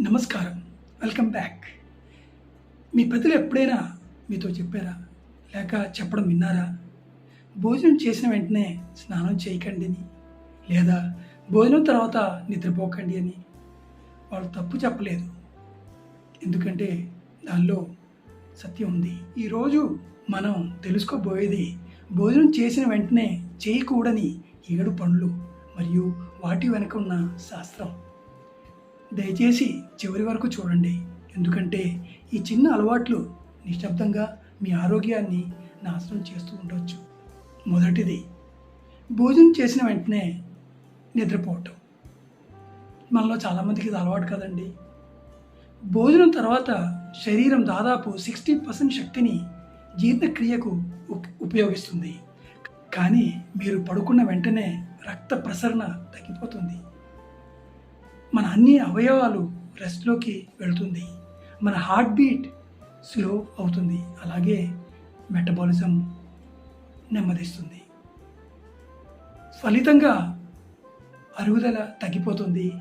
నమస్కారం. Welcome back. మీ పెద్దలు ఎప్పుడైనా మీతో చెప్పారా? లేక చెప్పడం విన్నారా? భోజనం చేసిన వెంటనే స్నానం చేయకండి అని. లేదా భోజనం తర్వాత నిద్రపోకండి అని. వాళ్ళు తప్పు చెప్పలేదు. ఎందుకంటే దానిలో సత్యం ఉంది. ఈరోజు మనం తెలుసుకోబోయేది భోజనం చేసిన వెంటనే చేయకూడని ఏడు పనులు మరియు వాటి వెనుక ఉన్న శాస్త్రం. దయచేసి చివరి వరకు చూడండి. ఎందుకంటే ఈ చిన్న అలవాట్లు నిశ్శబ్దంగా మీ ఆరోగ్యాన్ని నాశనం చేస్తూ ఉండవచ్చు మొదటిది భోజనం చేసిన వెంటనే నిద్రపోవటం. మనలో చాలామందికి ఇది అలవాటు కదండి. భోజనం తర్వాత శరీరం దాదాపు సిక్స్టీ పర్సెంట్ శక్తిని జీర్ణక్రియకు ఉపయోగిస్తుంది. కానీ మీరు పడుకున్న వెంటనే రక్త ప్రసరణ తగ్గిపోతుంది. మన అన్ని అవయవాలు రెస్ట్లోకి వెళ్తుంది. మన హార్ట్ బీట్ స్లో అవుతుంది. అలాగే మెటబాలిజం నెమ్మదిస్తుంది. ఫలితంగా అరుగుదల తగ్గిపోతుంది.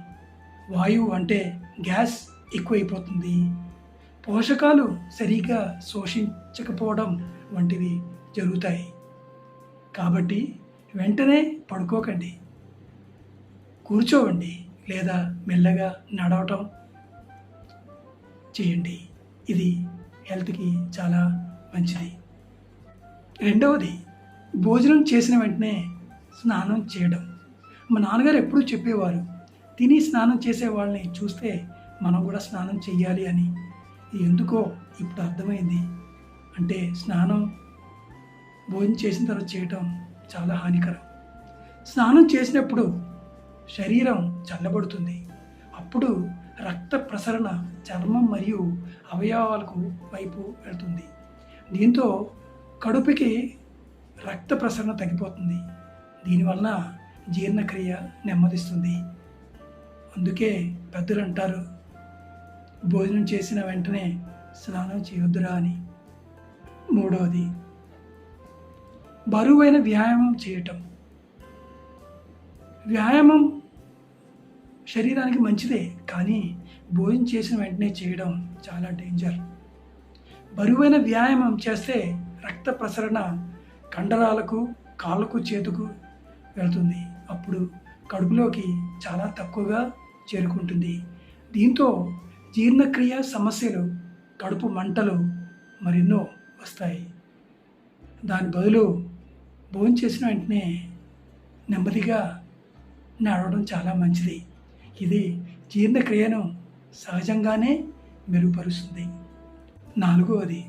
వాయువు అంటే గ్యాస్ ఎక్కువైపోతుంది. పోషకాలు సరిగ్గా శోషించకపోవడం వంటివి జరుగుతాయి. కాబట్టి వెంటనే పడుకోకండి. కూర్చోవండి. లేదా మెల్లగా నడవటం చేయండి. ఇది హెల్త్కి చాలా మంచిది. రెండవది భోజనం చేసిన వెంటనే స్నానం చేయడం. మా నాన్నగారు ఎప్పుడూ చెప్పేవారు తిని స్నానం చేసే వాళ్ళని చూస్తే మనం కూడా స్నానం చెయ్యాలి అని. ఎందుకో ఇప్పుడు అర్థమైంది. అంటే స్నానం భోజనం చేసిన తర్వాత చేయటం చాలా హానికరం. స్నానం చేసినప్పుడు శరీరం చల్లబడుతుంది. అప్పుడు రక్త ప్రసరణ చర్మం మరియు అవయవాలకు వైపు వెళుతుంది. దీంతో కడుపుకి రక్త ప్రసరణ తగ్గిపోతుంది. దీనివలన జీర్ణక్రియ నెమ్మదిస్తుంది. అందుకే పెద్దలు అంటారు భోజనం చేసిన వెంటనే స్నానం చేయొద్దురా అని. మూడవది బరువైన వ్యాయామం చేయటం. వ్యాయామం శరీరానికి మంచిదే కానీ భోజనం చేసిన వెంటనే చేయడం చాలా డేంజర్ బరువైన వ్యాయామం చేస్తే రక్త ప్రసరణ కండరాలకు కాళ్ళకు చేతుకు వెళ్తుంది. అప్పుడు కడుపులోకి చాలా తక్కువగా చేరుకుంటుంది. దీంతో జీర్ణక్రియ సమస్యలు కడుపు మంటలు మరెన్నో వస్తాయి. దాని బదులు భోజనం చేసిన వెంటనే నెమ్మదిగా నడవడం చాలా మంచిది. ఇది జీర్ణక్రియను సహజంగానే మెరుగుపరుస్తుంది. నాలుగవది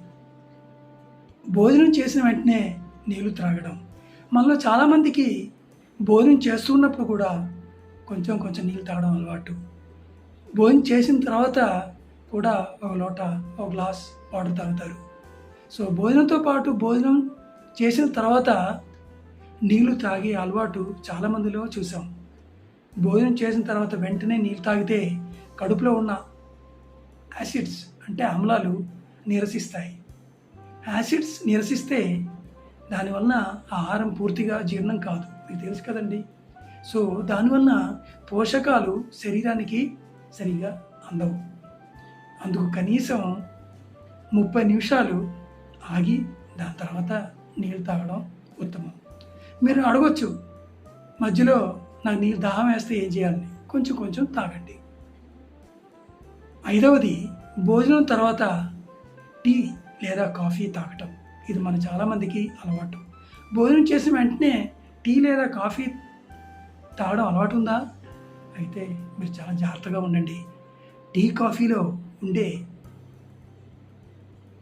భోజనం చేసిన వెంటనే నీళ్ళు త్రాగడం. మనలో చాలామందికి భోజనం చేస్తున్నప్పుడు కూడా కొంచెం కొంచెం నీళ్ళు తాగడం అలవాటు. భోజనం చేసిన తర్వాత కూడా ఒక లోట ఒక గ్లాస్ వాటర్ తాగుతారు. సో భోజనంతో పాటు భోజనం చేసిన తర్వాత నీళ్ళు తాగే అలవాటు చాలామందిలో చూసాం. భోజనం చేసిన తర్వాత వెంటనే నీళ్ళు తాగితే కడుపులో ఉన్న యాసిడ్స్ అంటే ఆమ్లాలు నిరసిస్తాయి. యాసిడ్స్ నిరసిస్తే దానివల్ల ఆహారం పూర్తిగా జీర్ణం కాదు. మీకు తెలుసు కదండి. సో దానివల్ల పోషకాలు శరీరానికి సరిగా అందవు. అందుకు కనీసం ముప్పై నిమిషాలు ఆగి దాని తర్వాత నీళ్ళు తాగడం ఉత్తమం. మీరు అడగొచ్చు మధ్యలో నాకు నీళ్ళు దాహం వేస్తే ఏం చేయాలని కొంచెం కొంచెం తాగండి. ఐదవది భోజనం తర్వాత టీ లేదా కాఫీ తాగటం. ఇది మన చాలామందికి అలవాటు. భోజనం చేసిన వెంటనే టీ లేదా కాఫీ తాగడం అలవాటు ఉందా? అయితే మీరు చాలా జాగ్రత్తగా ఉండండి. టీ కాఫీలో ఉండే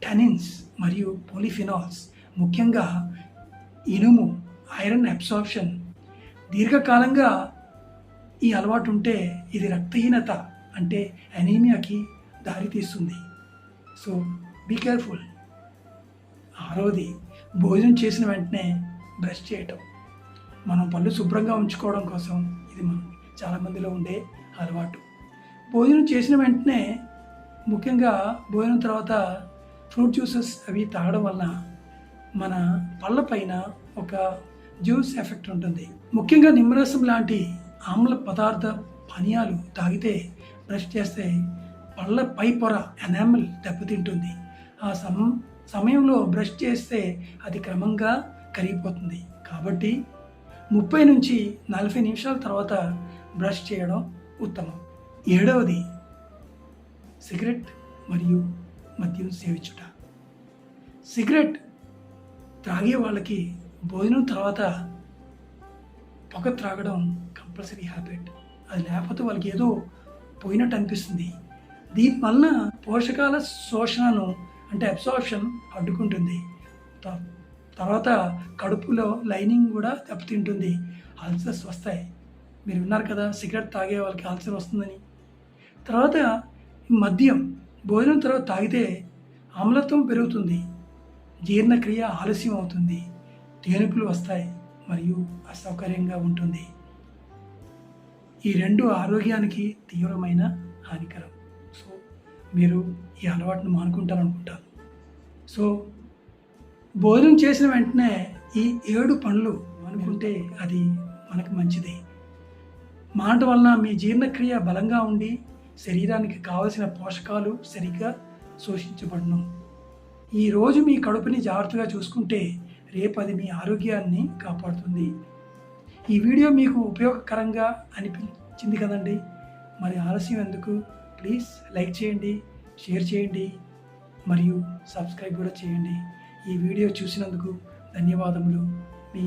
టనిన్స్ మరియు పోలిఫినాల్స్ ముఖ్యంగా ఇనుము ఐరన్ అబ్సార్ప్షన్ దీర్ఘకాలంగా ఈ అలవాటు ఉంటే ఇది రక్తహీనత అంటే అనీమియాకి దారితీస్తుంది. సో బీ కేర్ఫుల్ ఆరోది భోజనం చేసిన వెంటనే బ్రష్ చేయటం. మనం పళ్ళు శుభ్రంగా ఉంచుకోవడం కోసం ఇది మనం చాలామందిలో ఉండే అలవాటు. భోజనం చేసిన వెంటనే ముఖ్యంగా భోజనం తర్వాత ఫ్రూట్ జ్యూసెస్ అవి తాగడం వలన మన పళ్ళ పైన ఒక జ్యూస్ ఎఫెక్ట్ ఉంటుంది. ముఖ్యంగా నిమ్మరసం లాంటి ఆమ్ల పదార్థ పానీయాలు తాగితే బ్రష్ చేస్తే పళ్ళ పై పొర ఎనామిల్ దెబ్బతింటుంది. ఆ సమ సమయంలో బ్రష్ చేస్తే అది క్రమంగా కరిగిపోతుంది. కాబట్టి ముప్పై నుంచి నలభై నిమిషాల తర్వాత బ్రష్ చేయడం ఉత్తమం. ఏడవది సిగరెట్ మరియు మద్యం సేవించుట. సిగరెట్ త్రాగే వాళ్ళకి భోజనం తర్వాత పొగ త్రాగడం కంపల్సరీ హ్యాబిట్ అది లేకపోతే వాళ్ళకి ఏదో పోయినట్టు అనిపిస్తుంది. దీనివలన పోషకాల శోషణను అంటే అబ్సార్ప్షన్ అడ్డుకుంటుంది. తర్వాత కడుపులో లైనింగ్ కూడా దెబ్బతింటుంది. అల్సర్స్ వస్తాయి. మీరు విన్నారు కదా సిగరెట్ తాగే వాళ్ళకి అల్సర్ వస్తుందని. తర్వాత మద్యం భోజనం తర్వాత తాగితే ఆమ్లత్వం పెరుగుతుంది. జీర్ణక్రియ ఆలస్యం అవుతుంది. తేనుకులు వస్తాయి మరియు అసౌకర్యంగా ఉంటుంది. ఈ రెండు ఆరోగ్యానికి తీవ్రమైన హానికరం. సో మీరు ఈ అలవాటును మానుకుంటారనుకుంటాను. సో భోజనం చేసిన వెంటనే ఈ ఏడు పనులు అనుకుంటే అది మనకు మంచిది. మాట వలన మీ జీర్ణక్రియ బలంగా ఉండి శరీరానికి కావలసిన పోషకాలు సరిగ్గా శోషించబడును. ఈరోజు మీ కడుపుని జాగ్రత్తగా చూసుకుంటే రేపు అది మీ ఆరోగ్యాన్ని కాపాడుతుంది. ఈ వీడియో మీకు ఉపయోగకరంగా అనిపించింది కదండి? మరి ఆలస్యం ఎందుకు? ప్లీజ్ లైక్ చేయండి షేర్ చేయండి మరియు సబ్స్క్రైబ్ కూడా చేయండి. ఈ వీడియో చూసినందుకు ధన్యవాదములు. మీ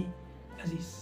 అజీజ్.